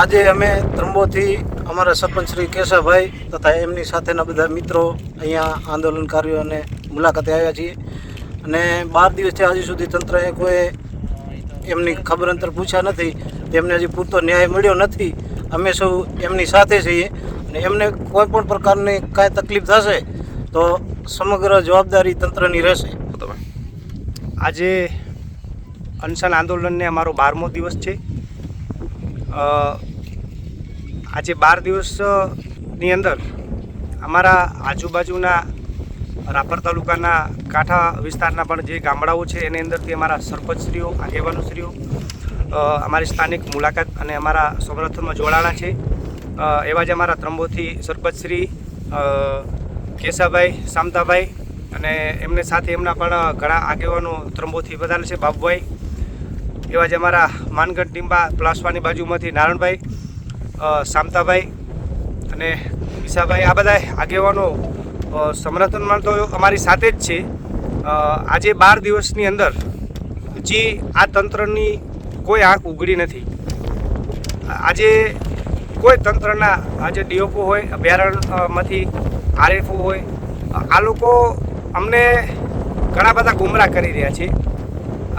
આજે અમે ત્રંબોથી અમારા સરપંચ શ્રી કેશવભાઈ તથા એમની સાથેના બધા મિત્રો અહીંયા આંદોલનકારીઓને મુલાકાતે આવ્યા છીએ. અને બાર દિવસથી હજી સુધી તંત્રએ કોઈ એમની ખબર અંતર પૂછ્યા નથી. તેમને હજી પૂરતો ન્યાય મળ્યો નથી. અમે સૌ એમની સાથે છીએ. અને એમને કોઈ પણ પ્રકારની કાંઈ તકલીફ થશે તો સમગ્ર જવાબદારી તંત્રની રહેશે. આજે અનશન આંદોલનને અમારો બારમો દિવસ છે. આજે બાર દિવસની અંદર અમારા આજુબાજુના રાપર તાલુકાના કાંઠા વિસ્તારના પણ જે ગામડાઓ છે, એની અંદરથી અમારા સરપંચશ્રીઓ, આગેવાનોશ્રીઓ અમારી સ્થાનિક મુલાકાત અને અમારા સમર્થનમાં જોડાણા છે. એવા જ અમારા ત્રંબોથી સરપંચશ્રી કેશાભાઈ સામતાભાઈ અને એમને સાથે એમના પણ ઘણા આગેવાનો ત્રંબોથી વધારે છે, બાબુભાઈ એવા જ અમારા માનગઢ ટીંબા પ્લાસવાની બાજુમાંથી નારણભાઈ સામતાભાઈ અને ઈશાભાઈ આ બધા આગેવાનો સમર્થનમાં તો અમારી સાથે જ છે. આજે બાર દિવસની અંદર હજી આ તંત્રની કોઈ આંખ ઉઘડી નથી. આજે કોઈ તંત્રના, આજે ડીઓપો હોય, અભયારણ્યમાંથી આરએફઓ હોય, આ લોકો અમને ઘણા બધા ગુમરાહ કરી રહ્યા છે.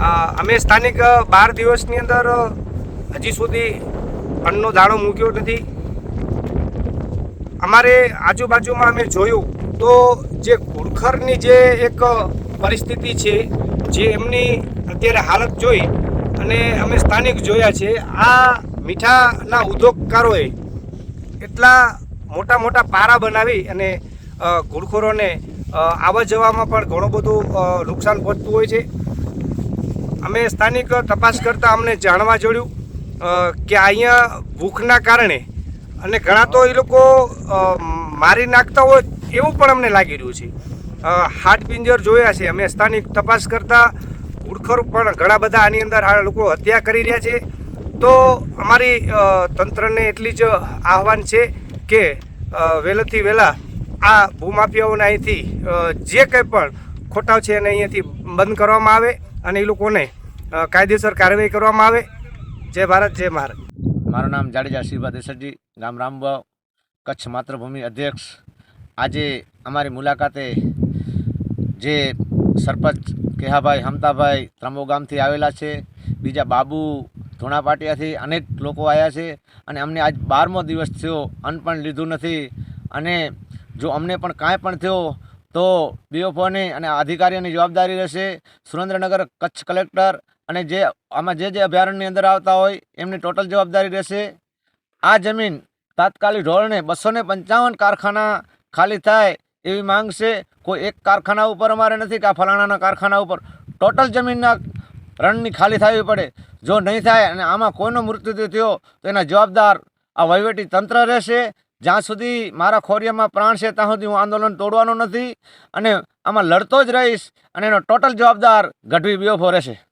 અમે સ્થાનિક બાર દિવસની અંદર હજી સુધી અન્નનો દાણો મૂક્યો નથી. અમારે આજુબાજુમાં અમે જોયું તો જે ઘુડખરની જે એક પરિસ્થિતિ છે, જે એમની અત્યારે હાલત જોઈ અને અમે સ્થાનિક જોયા છે, આ મીઠાના ઉદ્યોગકારોએ એટલા મોટા મોટા પારા બનાવી અને ઘૂડખોરોને આવવા જવામાં પણ ઘણું બધું નુકસાન પહોંચતું હોય છે. અમે સ્થાનિક તપાસ કરતાં અમને જાણવા જોડ્યું કે અહીંયા ભૂખના કારણે અને ઘણા તો એ લોકો મારી નાખતા હોય એવું પણ અમને લાગી રહ્યું છે. હાડપિંજર જોયા છે. અમે સ્થાનિક તપાસ કરતાં ઉડખર પણ ઘણા બધા આની અંદર આ લોકો હત્યા કરી રહ્યા છે. તો અમારી તંત્રને એટલી જ આહવાન છે કે વહેલાથી વહેલા આ ભૂમાફિયાઓને અહીંથી જે કંઈ પણ ખોટાવ છે એને અહીંયાથી બંધ કરવામાં આવે. અને એ લોકોને કાયદેસર કાર્યવાહી કરવામાં આવે. જય ભારત જય ભારત મારું નામ જાડેજા શિવભા દેસરજી ગામ રામબાવ કચ્છ માતૃભૂમિ અધ્યક્ષ. આજે અમારી મુલાકાતે જે સરપંચ કેહાભાઈ હમતાભાઈ ત્રંબો ગામથી આવેલા છે, બીજા બાબુ ધોણાપાટિયાથી અનેક લોકો આવ્યા છે અને અમને આજ બારમો દિવસ થયો, અન્ન પણ લીધું નથી. અને જો અમને પણ કાંઈ પણ થયો તો બીઓફોની અને અધિકારીઓની જવાબદારી રહેશે. સુરેન્દ્રનગર કચ્છ કલેક્ટર અને જે આમાં જે જે અભયારણ્યની અંદર આવતા હોય, એમની ટોટલ જવાબદારી રહેશે. આ જમીન તાત્કાલિક ધોરણે બસો પંચાવન કારખાના ખાલી થાય એવી માંગ છે. કોઈ એક કારખાના ઉપર અમારે નથી કે આ ફલાણાના કારખાના ઉપર. ટોટલ જમીનના રણની ખાલી થવી પડે. જો નહીં થાય અને આમાં કોઈનો મૃત્યુ થયો તો એના જવાબદાર આ વહીવટી તંત્ર રહેશે. જ્યાં સુધી મારા ખોરિયામાં પ્રાણ છે, ત્યાં સુધી હું આંદોલન તોડવાનો નથી અને આમાં લડતો જ રહીશ અને એનો ટોટલ જવાબદાર ગઢવી બીઓફો રહેશે.